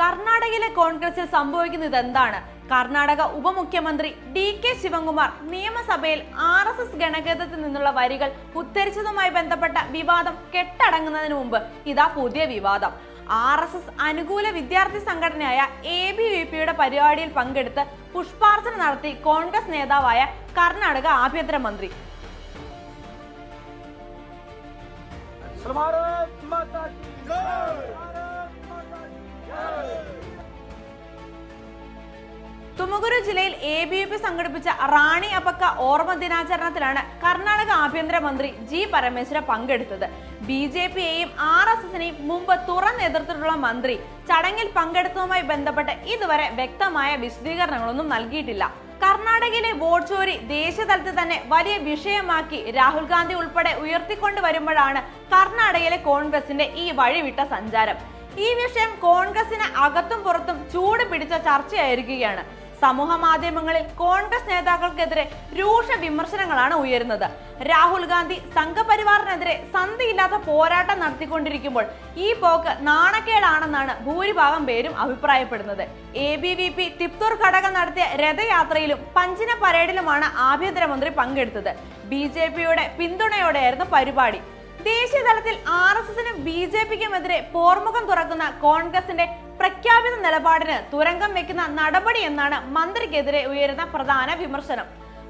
കർണാടകയിലെ കോൺഗ്രസിൽ സംഭവിക്കുന്നത് എന്താണ്? കർണാടക ഉപമുഖ്യമന്ത്രി ഡി കെ ശിവകുമാർ നിയമസഭയിൽ ആർ എസ് എസ് ഗണഗതത്തിൽ നിന്നുള്ള വരികൾ ഉദ്ധരിച്ചതുമായി ബന്ധപ്പെട്ട വിവാദം കെട്ടടങ്ങുന്നതിന് മുമ്പ് ഇതാ പുതിയ വിവാദം. ആർ എസ് എസ് അനുകൂല വിദ്യാർത്ഥി സംഘടനയായ എ ബി വി പിയുടെ പരിപാടിയിൽ പങ്കെടുത്ത് പുഷ്പാർച്ചന നടത്തി കോൺഗ്രസ് നേതാവായ കർണാടക ആഭ്യന്തരമന്ത്രി തുമകുരു ജില്ലയിൽ എ ബി പി സംഘടിപ്പിച്ച റാണി അപ്പക്ക ഓർമ്മ ദിനാചരണത്തിലാണ് കർണാടക ആഭ്യന്തരമന്ത്രി ജി പരമേശ്വര പങ്കെടുത്തത്. ബി ജെ പിയെയും ആർ എസ് എസിനെയും മുമ്പ് തുറന്നെതിർത്തിട്ടുള്ള മന്ത്രി ചടങ്ങിൽ പങ്കെടുത്തതുമായി ബന്ധപ്പെട്ട് ഇതുവരെ വ്യക്തമായ വിശദീകരണങ്ങളൊന്നും നൽകിയിട്ടില്ല. കർണാടകയിലെ വോട്ട് ചോരി ദേശീയതലത്തിൽ തന്നെ വലിയ വിഷയമാക്കി രാഹുൽ ഗാന്ധി ഉൾപ്പെടെ ഉയർത്തിക്കൊണ്ടു വരുമ്പോഴാണ് കർണാടകയിലെ കോൺഗ്രസിന്റെ ഈ വഴിവിട്ട സഞ്ചാരം. ഈ വിഷയം കോൺഗ്രസിന് അകത്തും പുറത്തും ചൂട് പിടിച്ച ചർച്ചയായിരിക്കുകയാണ്. സമൂഹ മാധ്യമങ്ങളിൽ കോൺഗ്രസ് നേതാക്കൾക്കെതിരെ രൂക്ഷ വിമർശനങ്ങളാണ് ഉയരുന്നത്. രാഹുൽ ഗാന്ധി സംഘപരിവാറിനെതിരെ സന്ധിയില്ലാത്ത പോരാട്ടം നടത്തിക്കൊണ്ടിരിക്കുമ്പോൾ ഈ പോക്ക് നാണക്കേടാണെന്നാണ് ഭൂരിഭാഗം പേരും അഭിപ്രായപ്പെടുന്നത്. A B V P Tiptur ഘടകം നടത്തിയ രഥയാത്രയിലും പഞ്ചിന പരേഡിലുമാണ് ആഭ്യന്തരമന്ത്രി പങ്കെടുത്തത്. ബി ജെ പിയുടെ പിന്തുണയോടെയായിരുന്നു പരിപാടി. ദേശീയ തലത്തിൽ ആർ എസിനും ബി ജെ പിക്കുമെതിരെ പോർമുഖം തുറക്കുന്ന കോൺഗ്രസിന്റെ പ്രഖ്യാപിത നിലപാടിന് തുരങ്കം വെക്കുന്ന നടപടി എന്നാണ് മന്ത്രിക്കെതിരെ ഉയരുന്ന പ്രധാന വിമർശനം.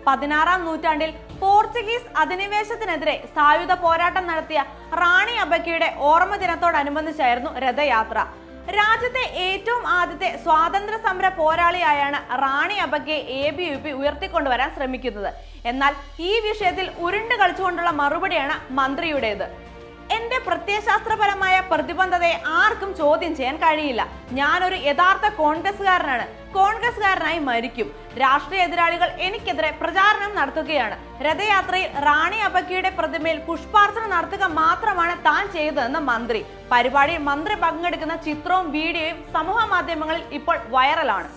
പതിനാറാം നൂറ്റാണ്ടിൽ പോർച്ചുഗീസ് അധിനിവേശത്തിനെതിരെ സായുധ പോരാട്ടം നടത്തിയ റാണി അബക്കയുടെ ഓർമ്മ ദിനത്തോടനുബന്ധിച്ചായിരുന്നു രഥയാത്ര. രാജ്യത്തെ ഏറ്റവും ആദ്യത്തെ സ്വാതന്ത്ര്യ സമര പോരാളിയായാണ് റാണി അബക്കയെ എ ബി യു പി ഉയർത്തിക്കൊണ്ടുവരാൻ ശ്രമിക്കുന്നത്. എന്നാൽ ഈ വിഷയത്തിൽ ഉരുണ്ട് കളിച്ചുകൊണ്ടുള്ള മറുപടിയാണ് മന്ത്രിയുടേത്. പ്രത്യയശാസ്ത്രപരമായ പ്രതിബന്ധതയെ ആർക്കും ചോദ്യം ചെയ്യാൻ കഴിയില്ല. ഞാനൊരു യഥാർത്ഥ കോൺഗ്രസ്സുകാരനാണ്. കോൺഗ്രസ്സുകാരനായി മരിക്കും. രാഷ്ട്രീയ എതിരാളികൾ എനിക്കെതിരെ പ്രചാരണം നടത്തുകയാണ്. രഥയാത്രയിൽ റാണി അബക്കിയുടെ പ്രതിമയിൽ പുഷ്പാർച്ചന നടത്തുക മാത്രമാണ് താൻ ചെയ്തതെന്ന് മന്ത്രി. പരിപാടിയിൽ മന്ത്രി പങ്കെടുക്കുന്ന ചിത്രവും വീഡിയോയും സമൂഹ മാധ്യമങ്ങളിൽ ഇപ്പോൾ വൈറലാണ്.